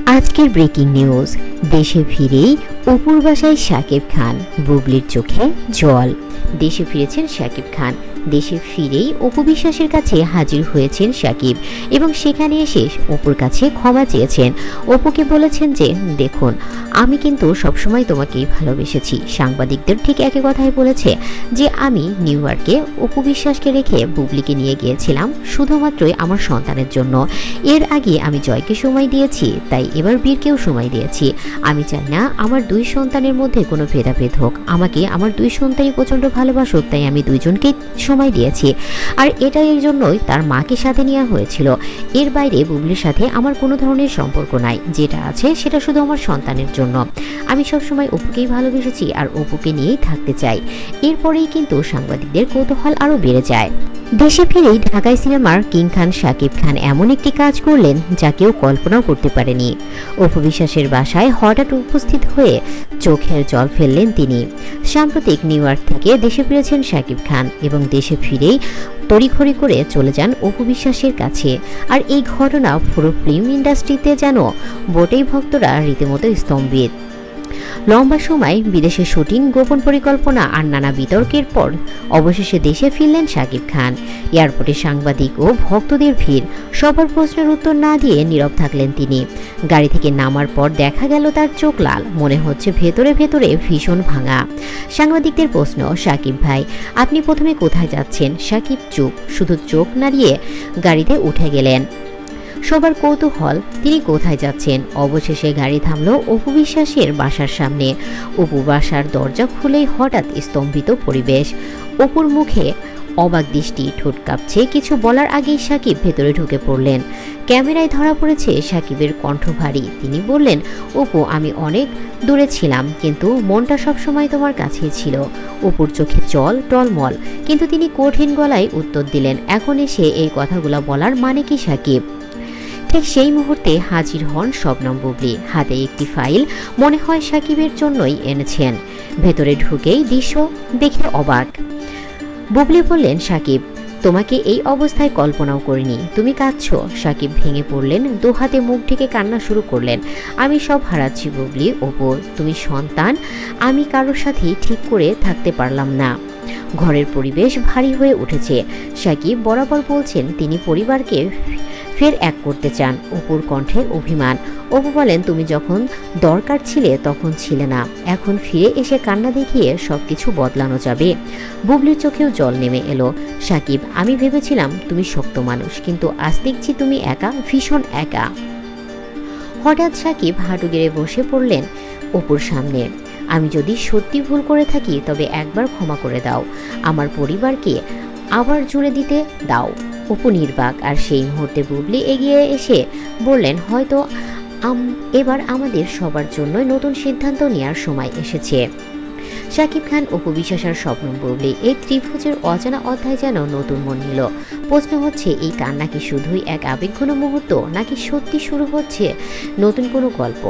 আজকের breaking news দেশে ফিরেই অপুর সাকিব খান বুবলির চোখে জল। দেশে ফিরেছেন শাকিব খান। দেশে ফিরেই অপু বিশ্বাসের কাছে হাজির হয়েছেন শাকিব এবং সেখানে এসে অপুর কাছে ক্ষমা চেয়েছেন। অপুকে বলেছেন যে, দেখুন, আমি কিন্তু সবসময় তোমাকেই ভালোবেসেছি। সাংবাদিকদের ঠিক একই কথাই বলেছে যে, আমি নিউ ইয়র্কে অপু বিশ্বাসকে রেখে বুবলিকে নিয়ে গিয়েছিলাম শুধুমাত্রই আমার সন্তানের জন্য। এর আগে আমি জয়কে সময় দিয়েছি, তাই এবার বীরকেও সময় দিয়েছি। আমি চাই না আমার দুই সন্তানের মধ্যে কোনো ভেদাভেদ হোক। আমাকে আমার দুই সন্তানই প্রচণ্ড ভালোবাসুক তাই আমি দুইজনকে সময় দিয়েছি। আর এটা এই জন্যই তার মাকে সাথে নেওয়া হয়েছিল। এর বাইরে বুবলির সাথে আমার কোনো ধরনের সম্পর্ক নাই। যেটা আছে সেটা শুধু আমার সন্তানের জন্য। আমি সবসময় অপুকেই ভালোবেসেছি আর অপুকে নিয়েই থাকতে চাই। এরপরেই কিন্তু সাংবাদিকদের কৌতূহল আরও বেড়ে যায়। দেশে ফিরেই ঢাকায় সিনেমার কিং খান শাকিব খান এমন একটি কাজ করলেন যা কেউ কল্পনাও করতে পারেনি। অপবিশ্বাসের বাসায় হঠাৎ উপস্থিত হয়ে চোখের জল ফেললেন তিনি। সাম্প্রতিক নিউ ইয়র্ক থেকে দেশে ফিরেছেন শাকিব খান এবং দেশে ফিরেই তড়িঘড়ি করে চলে যান অপু বিশ্বাসের কাছে। আর এই ঘটনা পুরো ফিল্ম ইন্ডাস্ট্রিতে যেন বটেই ভক্তরা রীতিমতো স্তম্ভিত। লম্বা সময় বিদেশে শুটিং, গোপন পরিকল্পনা আর নানা বিতর্কের পর অবশেষে দেশে ফিরলেন শাকিব খান। এয়ারপোর্টে সাংবাদিক ও ভক্তদের ভিড়, সবার প্রশ্নের উত্তর না দিয়ে নীরব থাকলেন তিনি। গাড়ি থেকে নামার পর দেখা গেল তার চোখ লাল, মনে হচ্ছে ভেতরে ভেতরে ভীষণ ভাঙা। সাংবাদিকদের প্রশ্ন, শাকিব ভাই, আপনি প্রথমে কোথায় যাচ্ছেন? শাকিব চুপ, শুধু চোখ নাড়িয়ে গাড়িতে উঠে গেলেন। সবার কৌতূহল, তিনি কোথায় যাচ্ছেন? অবশেষে গাড়ি থামল অপু বিশ্বাসের বাসার সামনে। অপু বাসার দরজা খুলেই হঠাৎ স্তম্ভিত পরিবেশ। অপুর মুখে অবাক দৃষ্টি, ঠোঁট কাঁপছে। কিছু বলার আগেই সাকিব ভেতরে ঢুকে পড়লেন। ক্যামেরায় ধরা পড়েছে সাকিবের কণ্ঠ ভারী। তিনি বললেন, অপু, আমি অনেক দূরে ছিলাম, কিন্তু মনটা সবসময় তোমার কাছেই ছিল। অপুর চোখে জল, টলমল। কিন্তু তিনি কঠিন গলায় উত্তর দিলেন, এখন এসে এই কথাগুলো বলার মানে কি সাকিব? ঠিক সেই মুহূর্তে হাজির হন শবনম বুবলি। হাতে একটি ফাইল, মনে হয় সাকিবের জন্যই এনেছেন। ভেতরে ঢুকেই দৃশ্য দেখে অবাক। বুবলি বললেন, সাকিব, তোমাকে এই অবস্থায় কল্পনাও করিনি। তুমি কাঁদছো? সাকিব ভেঙে পড়লেন দু হাতে মুখ ঢেকে কান্না শুরু করলেন। আমি সব হারাচ্ছি বুবলি, ওপর। তুমি সন্তান, আমি কারোর সাথেই ঠিক করে থাকতে পারলাম না। ঘরের পরিবেশ ভারী হয়ে উঠেছে। সাকিব বরাবর বলছেন, তিনি পরিবারকে ফের এক করতে চান। অপুর কণ্ঠে অভিমান। অপু বলেন, তুমি যখন দরকার ছিলে তখন ছিলে না। এখন ফিরে এসে কান্না দেখিয়ে সব কিছু বদলানো যাবে বুবলির চোখেও জল নেমে এলো। সাকিব, আমি ভেবেছিলাম তুমি শক্ত মানুষ, কিন্তু আজ দেখছি তুমি একা, ভীষণ একা হঠাৎ সাকিব হাঁটু গেড়ে বসে পড়লেন অপুর সামনে। আমি যদি সত্যি ভুল করে থাকি, তবে একবার ক্ষমা করে দাও। আমার পরিবারকে আবার জুড়ে দিতে দাও। অপু নির্বাক আর সেই মুহূর্তে বুবলি এগিয়ে এসে বললেন, হয়তো এবার আমাদের সবার জন্যই নতুন সিদ্ধান্ত নেওয়ার সময় এসেছে। শাকিব খান অপু বিশ্বাস স্বপ্ন বুবলি এই ত্রিভুজের অজানা অধ্যায় যেন নতুন মন নিল। প্রশ্ন হচ্ছে, এই কান্না কি শুধুই এক আবেগঘন মুহূর্ত নাকি সত্যি শুরু হচ্ছে নতুন কোনো গল্প?